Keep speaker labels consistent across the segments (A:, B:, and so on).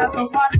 A: I'm a fun.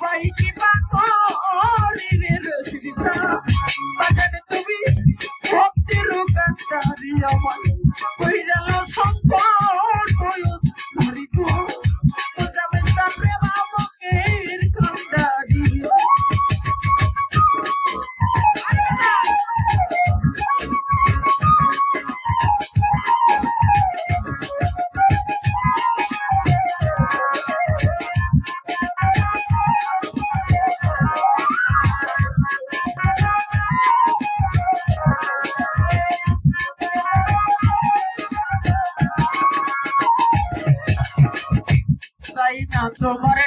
A: right so far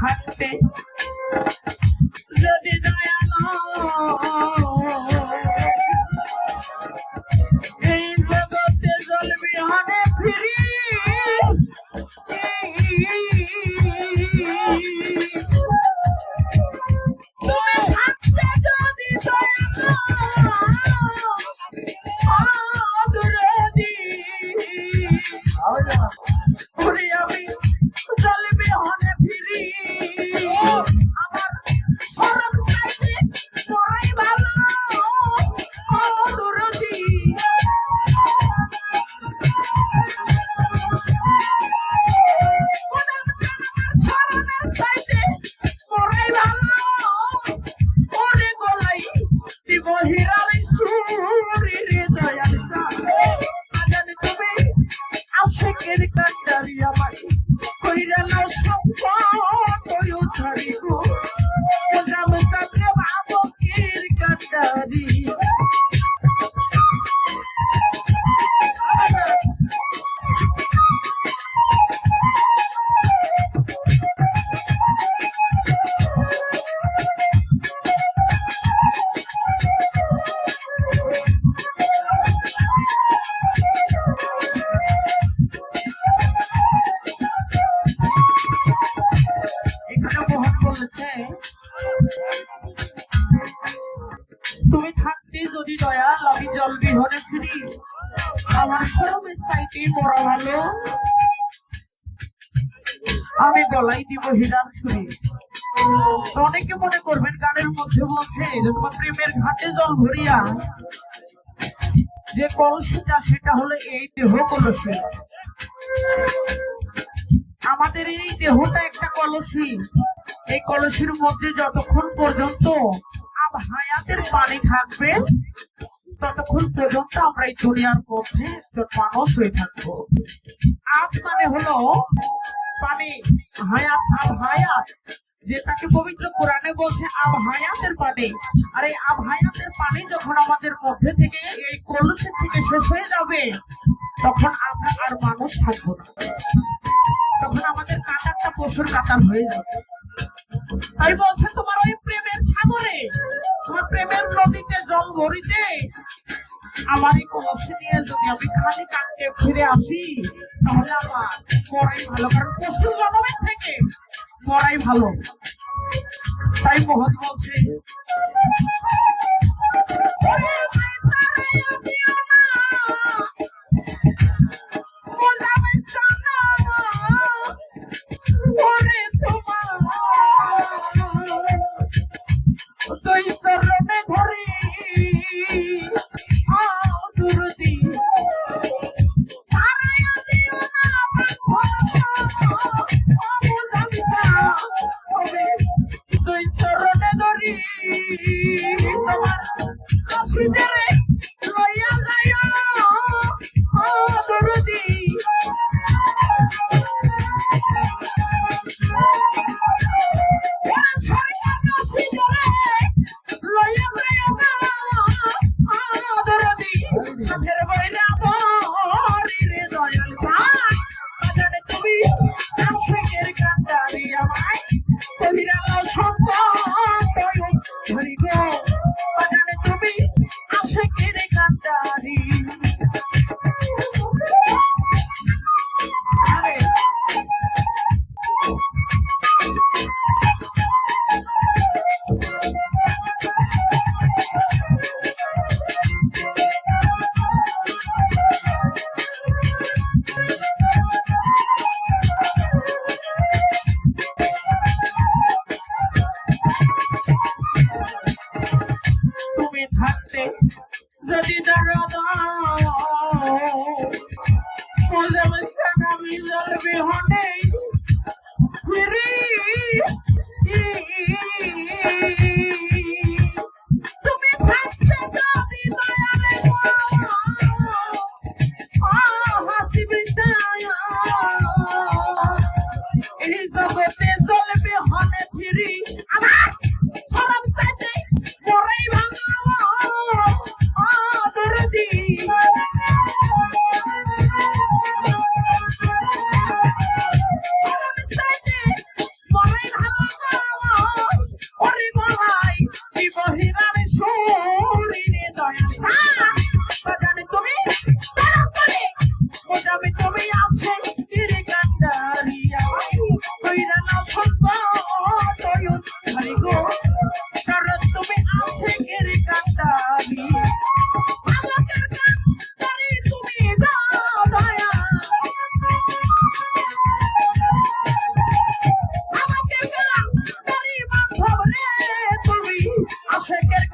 A: থাকবে। যদি দয়াল এই জগতে জলবি হনে ফিরি। Oh, yeah. তুমি থাকতে যদি দয়াল আমি জল বিহনে ফিরি। আমার সরমের সাইটে মরা ভালো। আমি গলাই দিব হীরার ছুরি। অনেকে মনে করবেন গানের মধ্যে বলছে, তোমার প্রেমের ঘাটে জল ভরিয়া। যে কলসিটা, সেটা হলো এই দেহ কলসি। আমাদের এই দেহটা একটা কলসি। এই কলসির মধ্যে যতক্ষণ পর্যন্ত আব হায়াতের পানি থাকবে। ততক্ষণ পর্যন্ত আমরা এই দুনিয়ার মধ্যে একজন মানুষ হয়ে থাকব। আব মানে হলো পানি হায়াত আব হায়াত, যেটাকে পবিত্র কোরআনে বলছে আব হায়াতের পানি আর এই আব হায়াতের পানি যখন আমাদের মধ্যে থেকে এই কলসির থেকে শেষ হয়ে যাবে, তখন আমরা আর মানুষ থাকব না। তখন আমাদের কাতারটা পশুর কাতার হয়ে যাবে। তাই বলছে, তোমার ওই প্রেমের সাগরে, তোমার প্রেমের নদীতে জল ভরিতে আমার এই কলসি নিয়ে যদি আমি খালি কাজকে ফিরে আসি, তাহলে আমার মরাই ভালো। কারণ পশু জন্মের থেকে মরাই ভালো। তাই মোহন বলছে যদি আমি জ্বলবে হনে ফিরি ওটামে তুমি আছো কিরে কান্দারিয়া কইরা না সত্য তয়ুত হরি গো। কারণ তুমি আছে কিরে কান্দারিয়া আমাদের কান্দারি তুমি দাও, দয়া। আমাকে কান্দারি বান্ধব রে তুমি আছে কিরে